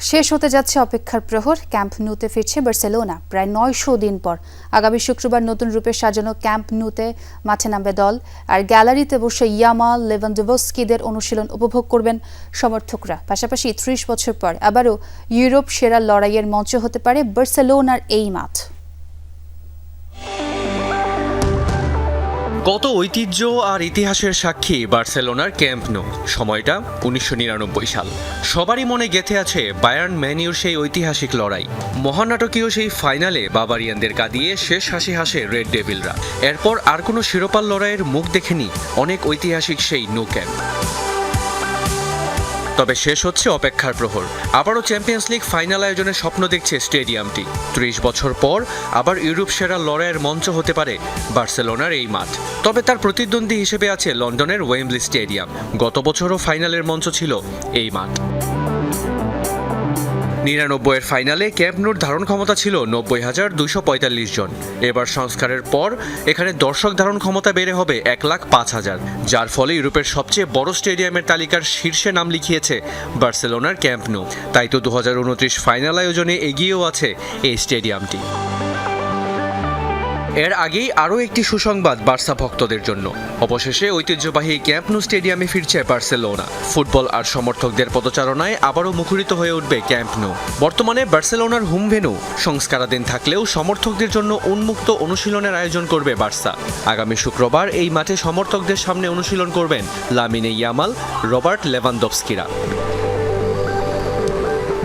শেষ হতে যাচ্ছে অপেক্ষার প্রহর। ক্যাম্প নুতে ফিরছে বার্সেলোনা। প্রায় নয়শো দিন পর আগামী শুক্রবার নতুন রূপে সাজানো ক্যাম্প নুতে মাঠে নামবে দল। আর গ্যালারিতে বসে ইয়ামাল লেভানডোভস্কিদের অনুশীলন উপভোগ করবেন সমর্থকরা। পাশাপাশি ত্রিশ বছর পর আবারও ইউরোপ সেরা লড়াইয়ের মঞ্চ হতে পারে বার্সেলোনার এই মাঠ। কত ঐতিহ্য আর ইতিহাসের সাক্ষী বার্সেলোনার ক্যাম্প নো, সময়টা উনিশশো নিরানব্বই সাল। সবারই মনে গেথে আছে বায়ার্ন ম্যানিউর সেই ঐতিহাসিক লড়াই। মহানাটকীয় সেই ফাইনালে বাবারিয়ানদের কাঁদিয়ে শেষ হাসি হাসে রেড ডেভিলরা। এরপর আর কোনো শিরোপাল লড়াইয়ের মুখ দেখেনি অনেক ঐতিহাসিক সেই নো ক্যাম্প। তবে শেষ হচ্ছে অপেক্ষার প্রহর। আবারও চ্যাম্পিয়ন্স লিগ ফাইনাল আয়োজনের স্বপ্ন দেখছে স্টেডিয়ামটি। ত্রিশ বছর পর আবার ইউরোপ সেরা লড়াইয়ের মঞ্চ হতে পারে বার্সেলোনার এই মাঠ। তবে তার প্রতিদ্বন্দ্বী হিসেবে আছে লন্ডনের ওয়েম্বলি স্টেডিয়াম। গত বছরও ফাইনালের মঞ্চ ছিল এই মাঠ। নিরানব্বইয়ের ফাইনালে ক্যাম্পনুর ধারণ ক্ষমতা ছিল নব্বই হাজার দুশো পঁয়তাল্লিশ জন। এবার সংস্কারের পর এখানে দর্শক ধারণ ক্ষমতা বেড়ে হবে এক লাখ পাঁচ হাজার। যার ফলে ইউরোপের সবচেয়ে বড় স্টেডিয়ামের তালিকার শীর্ষে নাম লিখিয়েছে বার্সেলোনার ক্যাম্পনু তাই তো দু হাজার উনত্রিশ ফাইনাল আয়োজনে এগিয়েও আছে এই স্টেডিয়ামটি। এর আগেই আরও একটি সুসংবাদ বার্সা ভক্তদের জন্য। অবশেষে ঐতিহ্যবাহী ক্যাম্পনু স্টেডিয়ামে ফিরছে বার্সেলোনা। ফুটবল আর সমর্থকদের পদচারণায় আবারও মুখরিত হয়ে উঠবে ক্যাম্পনু বর্তমানে বার্সেলোনার হোম ভেনু, সংস্কারাধীন থাকলেও সমর্থকদের জন্য উন্মুক্ত অনুশীলনের আয়োজন করবে বার্সা। আগামী শুক্রবার এই মাঠে সমর্থকদের সামনে অনুশীলন করবেন লামিনে ইয়ামাল, রবার্ট লেভানদভস্কিরা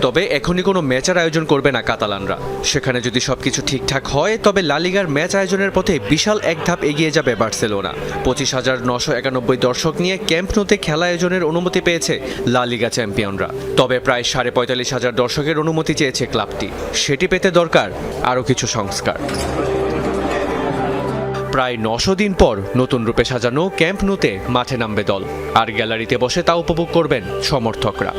তবে এখনই কোনো ম্যাচের আয়োজন করবে না কাতালানরা। সেখানে যদি সবকিছু ঠিকঠাক হয়, তবে লালিগার ম্যাচ আয়োজনের পথে বিশাল এক ধাপ এগিয়ে যাবে বার্সেলোনা। পঁচিশ হাজার নশো একানব্বই দর্শক নিয়ে ক্যাম্প নোতে খেলা আয়োজনের অনুমতি পেয়েছে লালিগা চ্যাম্পিয়নরা। তবে প্রায় সাড়ে পঁয়তাল্লিশ হাজার দর্শকের অনুমতি চেয়েছে ক্লাবটি। সেটি পেতে দরকার আরও কিছু সংস্কার। প্রায় নশো দিন পর নতুন রূপে সাজানো ক্যাম্প নোতে মাঠে নামবে দল। আর গ্যালারিতে বসে তা উপভোগ করবেন সমর্থকরা।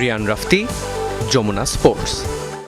রিয়ান রাফতি যমুনা স্পোর্টস।